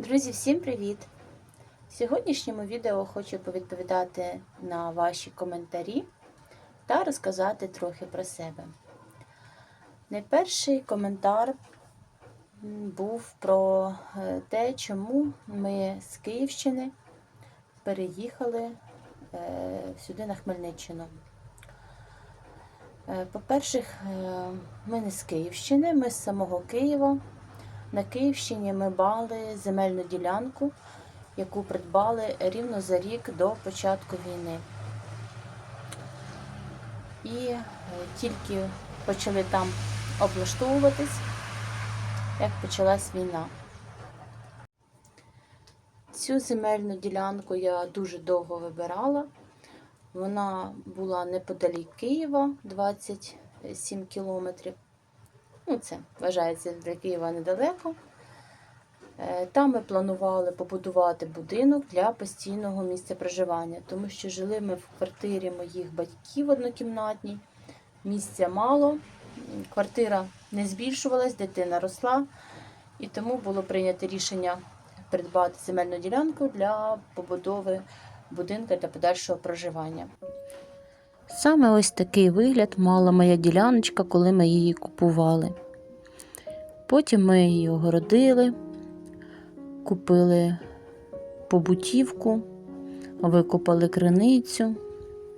Друзі, всім привіт! В сьогоднішньому відео хочу повідповідати на ваші коментарі та розказати трохи про себе. Найперший коментар був про е, те, чому ми з Київщини переїхали е, сюди на Хмельниччину. Е, По-перше, ми не з Київщини, ми з самого Києва. На Київщині ми мали земельну ділянку, яку придбали рівно за рік до початку війни. І е, тільки почали там облаштовуватись, як почалась війна. Цю земельну ділянку я дуже довго вибирала. Вона була неподалік Києва 27 кілометрів. Ну, це вважається для Києва недалеко. Е, Там ми планували побудувати будинок для постійного місця проживання, тому що жили ми в квартирі моїх батьків однокімнатній. Місця мало, квартира не збільшувалась, дитина росла, і тому було прийнято рішення придбати земельну ділянку для побудови будинку для подальшого проживання. Саме ось такий вигляд мала моя діляночка, коли ми її купували. Потім ми її огородили, купили побутівку, викопали криницю,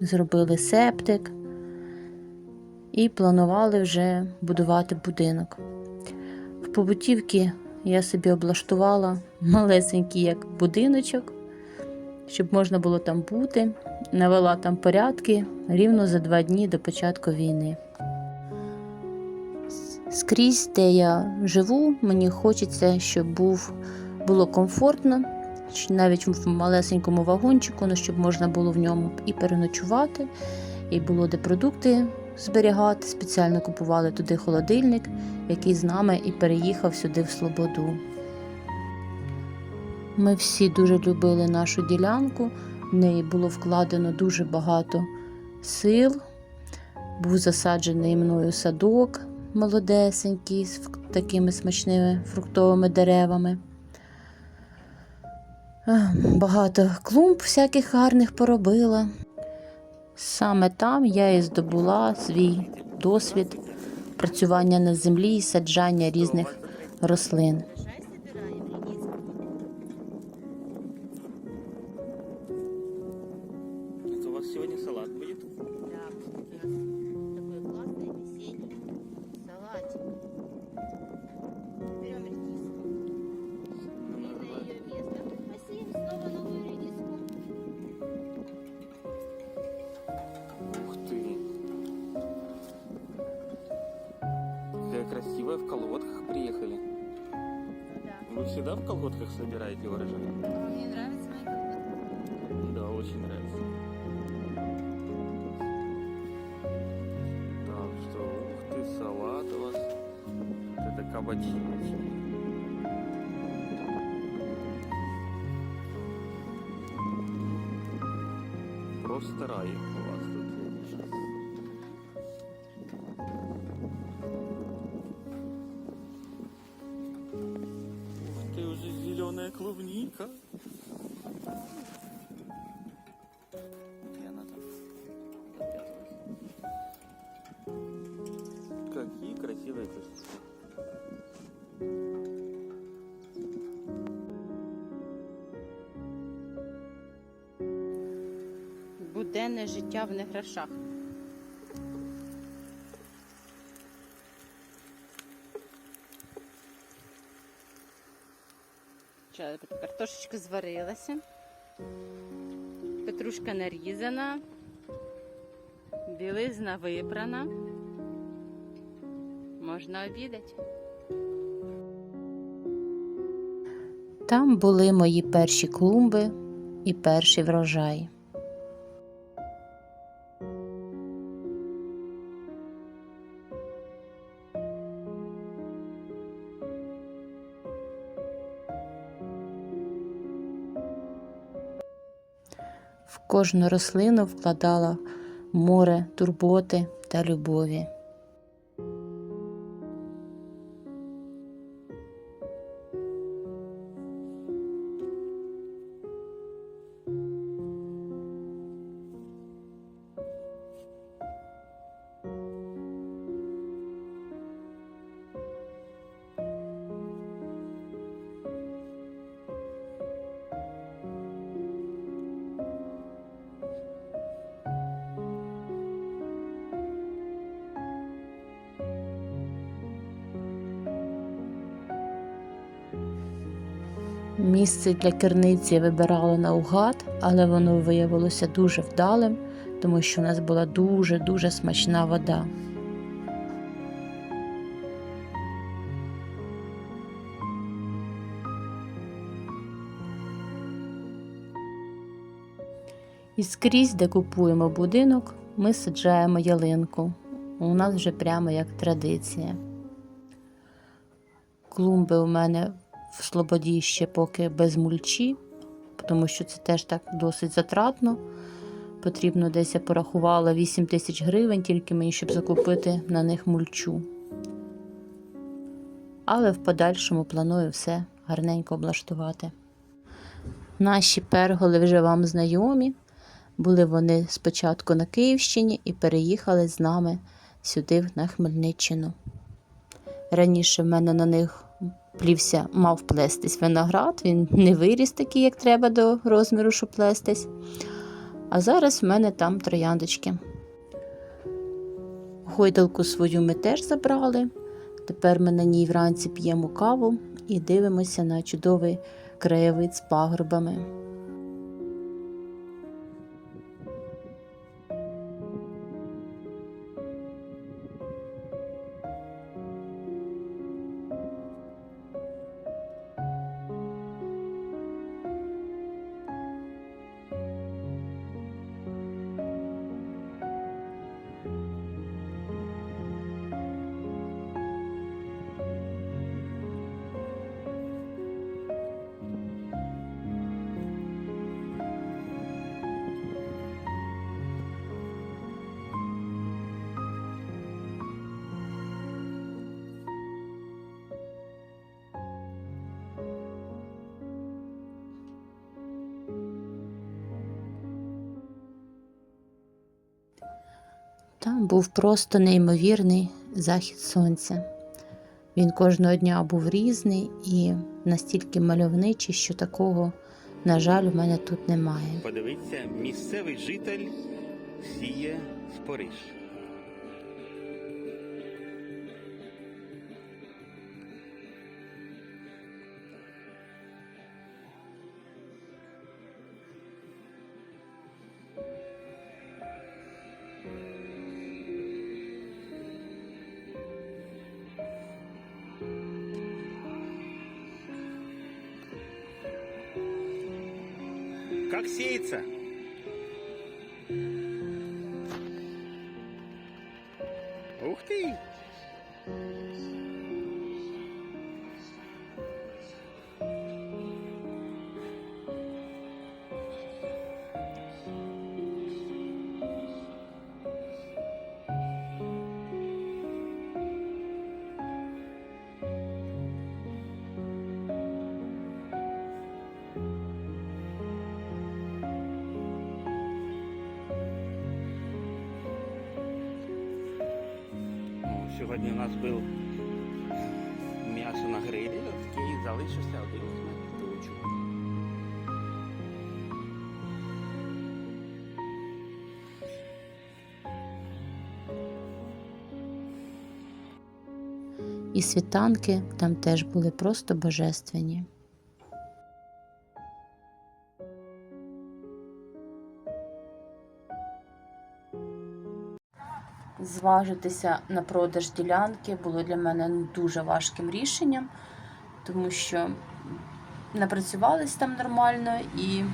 зробили септик і планували вже будувати будинок. В побутівці я собі облаштувала малесенький як будиночок, щоб можна було там бути навела там порядки рівно за два дні до початку війни. Скрізь, де я живу, мені хочеться, щоб був, було комфортно, навіть в малесенькому вагончику, ну, щоб можна було в ньому і переночувати, і було де продукти зберігати. Спеціально купували туди холодильник, який з нами і переїхав сюди в Слободу. Ми всі дуже любили нашу ділянку. В неї було вкладено дуже багато сил. Був засаджений мною садок молодесенький з такими смачними фруктовими деревами. Багато клумб всяких гарних поробила. Саме там я і здобула свій досвід працювання на землі і саджання різних рослин. Красивая, в колготках приехали. Да. Вы всегда в колготках собираете урожай? Мне нравится мои колготки. Да, очень нравится. Так что, ух ты, салат у вас. Вот Это кабачиночки. Просто рай у вас уже зеленая клубника. И она там отвязывается. Какие красивые кусты. Буденне життя в неграшах. Картошечка зварилася. Петрушка нарізана. Білизна випрана. Можна обідати. Там були мої перші клумби і перший врожай. Кожну рослину вкладала море турботи та любові. Місце для керниці вибирала наугад, але воно виявилося дуже вдалим, тому що у нас була дуже-дуже смачна вода. І скрізь, де купуємо будинок, ми саджаємо ялинку. У нас вже прямо як традиція. Клумби у мене в Слободі ще поки без мульчі, тому що це теж так досить затратно. Потрібно десь я порахувала 8 тисяч гривень тільки мені, щоб закупити на них мульчу. Але в подальшому планую все гарненько облаштувати. Наші перголи вже вам знайомі. Були вони спочатку на Київщині і переїхали з нами сюди, на Хмельниччину. Раніше в мене на них плівся, мав плестись виноград, він не виріс такий, як треба до розміру, щоб плестись. А зараз в мене там трояндочки. Гойдалку свою ми теж забрали. Тепер ми на ній вранці п'ємо каву і дивимося на чудовий краєвид з пагорбами. Там був просто неймовірний захід сонця. Він кожного дня був різний і настільки мальовничий, що такого, на жаль, у мене тут немає. Подивіться, місцевий житель сіє. Как сеется? Сьогодні у нас був м'ясо на грилі, і залишився один кусочок. І світанки там теж були просто божественні. Зважитися на продаж ділянки було для мене ну, дуже важким рішенням, тому що напрацювались там нормально і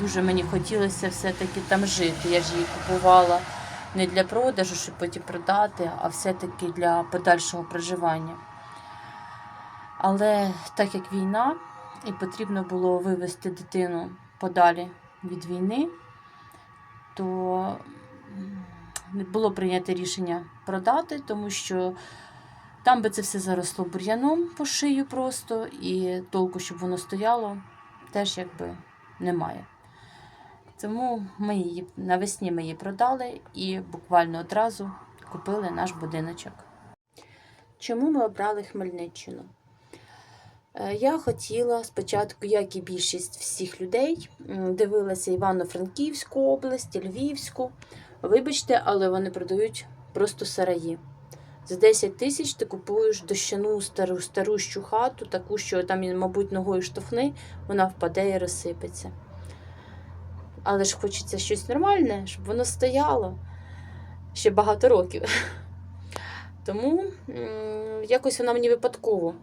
дуже мені хотілося все-таки там жити. Я ж її купувала не для продажу, щоб потім продати, а все-таки для подальшого проживання. Але так як війна, і потрібно було вивезти дитину подалі від війни, то було прийнято рішення продати, тому що там би це все заросло бур'яном по шию просто, і толку, щоб воно стояло, теж якби немає. Тому ми її навесні ми її продали і буквально одразу купили наш будиночок. Чому ми обрали Хмельниччину? Е, Я хотіла спочатку, як і більшість всіх людей, дивилася Івано-Франківську область, Львівську. Вибачте, але вони продають просто сараї. За 10 тисяч ти купуєш дощану стару старущу хату, таку, що там, мабуть, ногою штовхни, вона впаде і розсипеться. Але ж хочеться щось нормальне, щоб воно стояло ще багато років. Тому якось вона мені випадково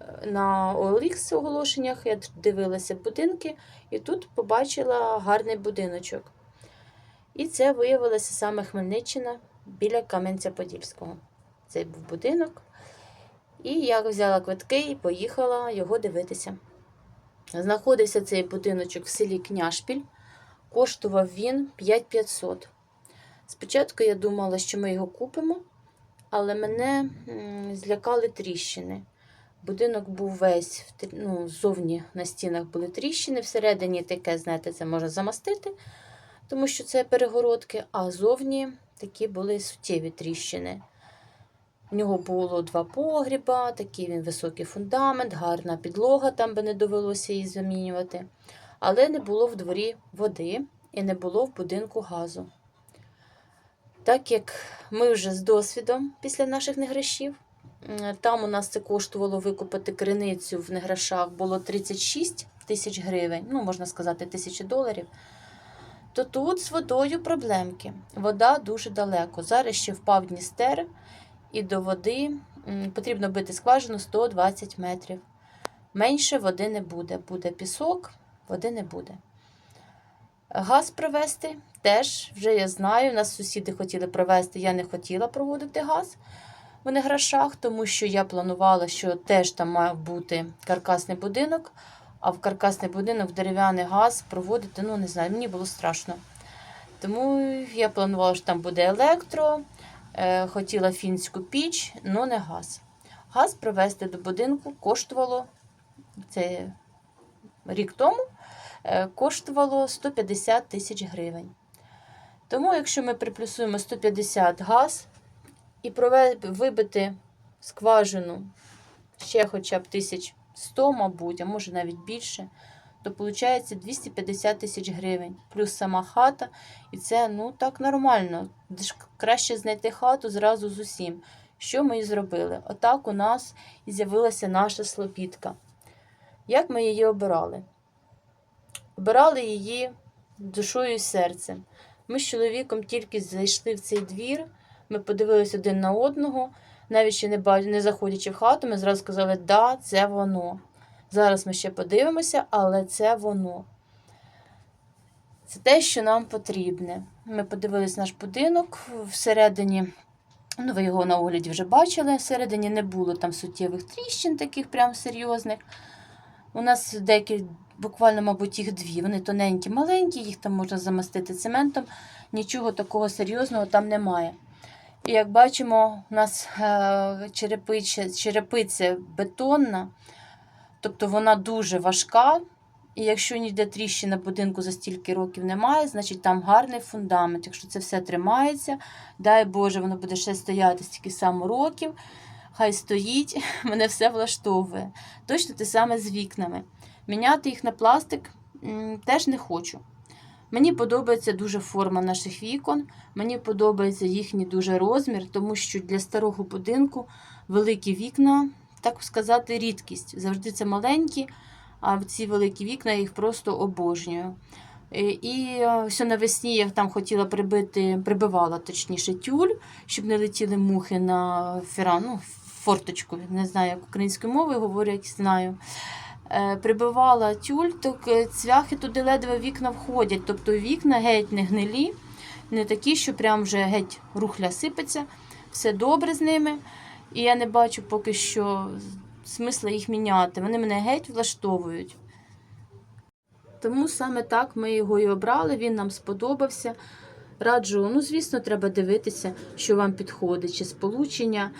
е, на OLX оголошеннях я дивилася будинки і тут побачила гарний будиночок. І це виявилося саме Хмельниччина біля Кам'янця-Подільського. Цей був будинок. І я взяла квитки і поїхала його дивитися. Знаходився цей будиночок в селі Княшпіль. Коштував він 5500. Спочатку я думала, що ми його купимо, але мене злякали тріщини. Будинок був весь ну, ззовні на стінах були тріщини, всередині таке, знаєте, це можна замастити, тому що це перегородки, а зовні такі були суттєві тріщини. В нього було два погріба, такий він високий фундамент, гарна підлога, там би не довелося її замінювати. Але не було в дворі води і не було в будинку газу. Так як ми вже з досвідом після наших неграшів, там у нас це коштувало викупити криницю в неграшах було 36 тисяч гривень, ну можна сказати, тисячі доларів. То тут з водою проблемки. Вода дуже далеко. Зараз ще впав Дністер, і до води потрібно бити скважину 120 метрів. Менше води не буде. Буде пісок, води не буде. Газ провести теж вже я знаю. Нас сусіди хотіли провести, я не хотіла проводити газ в неграшах, тому що я планувала, що теж там має бути каркасний будинок, а в каркасний будинок дерев'яний газ проводити, ну не знаю, мені було страшно. Тому я планувала, що там буде електро, е, хотіла фінську піч, але не газ. Газ привезти до будинку коштувало це рік тому е, коштувало 150 тисяч гривень. Тому, якщо ми приплюсуємо 150 газ і вибити скважину ще хоча б 1100, мабуть, а може навіть більше, то виходить 250 тисяч гривень. Плюс сама хата. І це ну так нормально. Краще знайти хату зразу з усім. Що ми і зробили? Отак у нас і з'явилася наша слобідка. Як ми її обирали? Обирали її душою і серцем. Ми з чоловіком тільки зайшли в цей двір, ми подивилися один на одного, навіть ще не, ба- не заходячи в хату, ми зразу сказали, да, це воно. Зараз ми ще подивимося, але це воно. Це те, що нам потрібне. Ми подивились наш будинок всередині. Ну, ви його на огляді вже бачили. Всередині не було там суттєвих тріщин, таких прям серйозних. У нас деякі, буквально, мабуть, їх дві. Вони тоненькі, маленькі, їх там можна замастити цементом. Нічого такого серйозного там немає. І як бачимо, у нас е, черепиця, черепиця бетонна, тобто вона дуже важка. І якщо ніде тріщина будинку за стільки років немає, значить там гарний фундамент. Якщо це все тримається, дай Боже, воно буде ще стояти стільки само років. Хай стоїть, мене все влаштовує. Точно те саме з вікнами. Міняти їх на пластик теж не хочу. Мені подобається дуже форма наших вікон, мені подобається їхній дуже розмір, тому що для старого будинку великі вікна, так сказати, рідкість. Завжди це маленькі, а ці великі вікна їх просто обожнюю. Е, І е, все навесні я там хотіла прибити, прибивала точніше тюль, щоб не летіли мухи на фіра, ну, форточку. Не знаю, як українською мовою говорять, знаю. Е, Прибивала тюль, так е, цвяхи туди ледве вікна входять. Тобто вікна геть не гнилі, не такі, що прям вже геть рухля сипеться. Все добре з ними. І я не бачу поки що смисла їх міняти. Вони мене геть влаштовують. Тому саме так ми його і обрали, він нам сподобався. Раджу, ну, звісно, треба дивитися, що вам підходить, чи сполучення,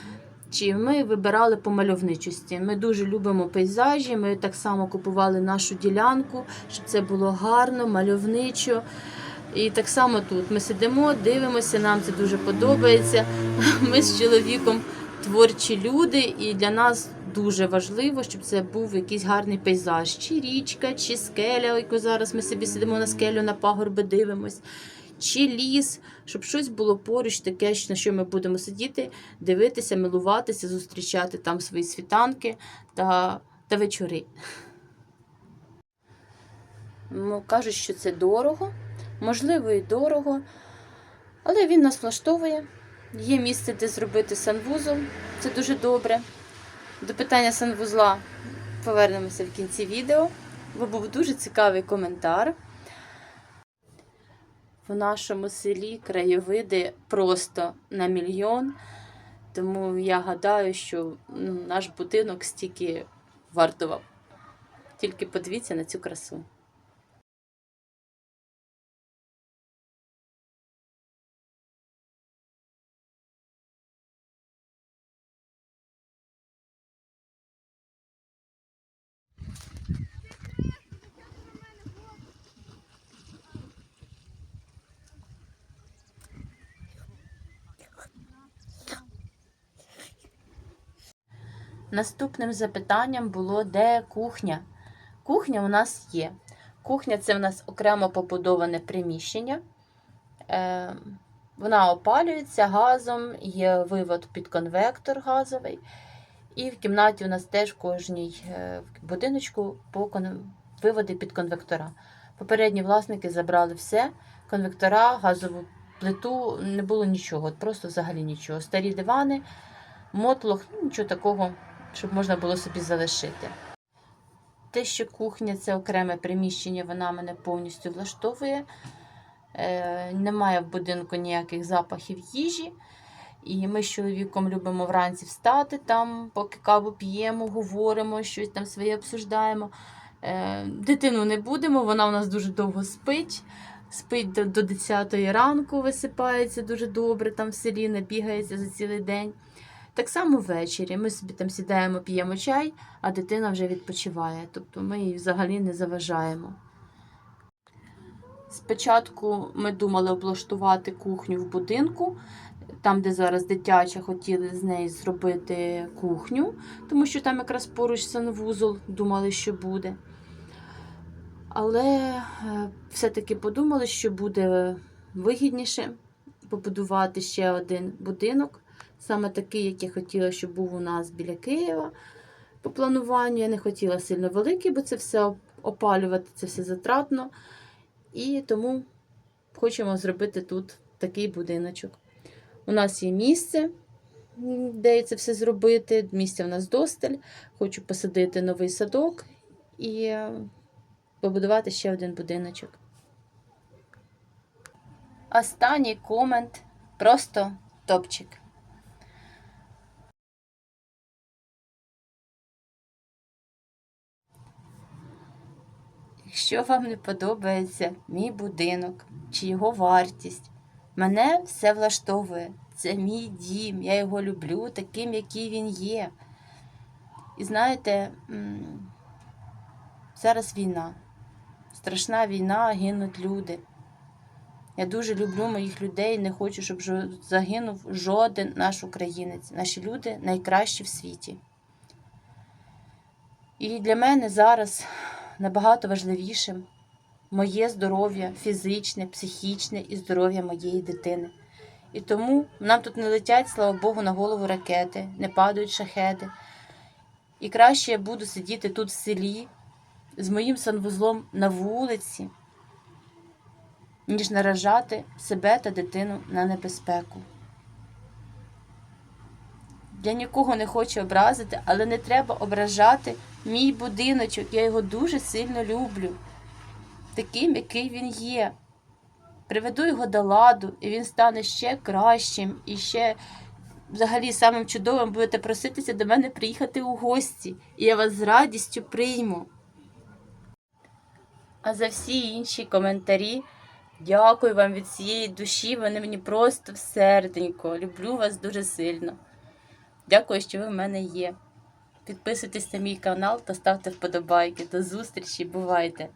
чи ми вибирали по мальовничості. Ми дуже любимо пейзажі, ми так само купували нашу ділянку, щоб це було гарно, мальовничо. І так само тут ми сидимо, дивимося, нам це дуже подобається. Ми з чоловіком творчі люди, і для нас дуже важливо, щоб це був якийсь гарний пейзаж. Чи річка, чи скеля, яку зараз ми собі сидимо на скелю, на пагорби дивимось, чи ліс, щоб щось було поруч, таке, на що ми будемо сидіти, дивитися, милуватися, зустрічати там свої світанки та, та вечори. Ну, Кажуть, що це дорого, можливо, і дорого, але він нас влаштовує. Є місце, де зробити санвузол, це дуже добре. До питання санвузла повернемося в кінці відео, бо був дуже цікавий коментар. В нашому селі краєвиди просто на мільйон. Тому я гадаю, що ну, наш будинок стільки вартував. Тільки подивіться на цю красу. Наступним запитанням було, де кухня. Кухня у нас є. Кухня це в нас окремо побудоване приміщення. Е, вона опалюється газом, є вивод під конвектор газовий. І в кімнаті у нас теж в кожній е, будиночку по виводи під конвектора. Попередні власники забрали все: конвектора, газову плиту, не було нічого, просто взагалі нічого. Старі дивани, мотлох, ну, нічого такого щоб можна було собі залишити. Те, що кухня це окреме приміщення, вона мене повністю влаштовує. Е, немає в будинку ніяких запахів їжі. І ми з чоловіком любимо вранці встати, там, поки каву п'ємо, говоримо, щось там своє обсуждаємо. Е, дитину не будемо, вона у нас дуже довго спить. Спить до, до 10 ранку, висипається дуже добре, там в селі не бігається за цілий день. Так само ввечері ми собі там сідаємо, п'ємо чай, а дитина вже відпочиває. Тобто ми їй взагалі не заважаємо. Спочатку ми думали облаштувати кухню в будинку, там, де зараз дитяча, хотіли з неї зробити кухню, тому що там якраз поруч санвузол, думали, що буде. Але е, все-таки подумали, що буде вигідніше побудувати ще один будинок. Саме такий, як я хотіла, щоб був у нас біля Києва. По плануванню я не хотіла сильно великий, бо це все опалювати, це все затратно. І тому хочемо зробити тут такий будиночок. У нас є місце, де це все зробити. Місця в нас досталь. Хочу посадити новий садок і побудувати ще один будиночок. Останній комент просто топчик. Якщо вам не подобається мій будинок чи його вартість, мене все влаштовує. Це мій дім, я його люблю таким, який він є. І знаєте, зараз війна, страшна війна, гинуть люди. Я дуже люблю моїх людей, не хочу, щоб загинув жоден наш українець. Наші люди найкращі в світі. І для мене зараз набагато важливішим моє здоров'я фізичне, психічне і здоров'я моєї дитини. І тому нам тут не летять, слава Богу, на голову ракети, не падають шахеди. І краще я буду сидіти тут в селі з моїм санвузлом на вулиці, ніж наражати себе та дитину на небезпеку. Я нікого не хочу образити, але не треба ображати мій будиночок. Я його дуже сильно люблю. Таким, який він є. Приведу його до ладу, і він стане ще кращим і ще взагалі самим чудовим будете проситися до мене приїхати у гості. І я вас з радістю прийму. А за всі інші коментарі дякую вам від всієї душі. Вони мені просто в серденько. Люблю вас дуже сильно. Дякую, що ви в мене є. Підписуйтесь на мій канал та ставте вподобайки. До зустрічі, бувайте!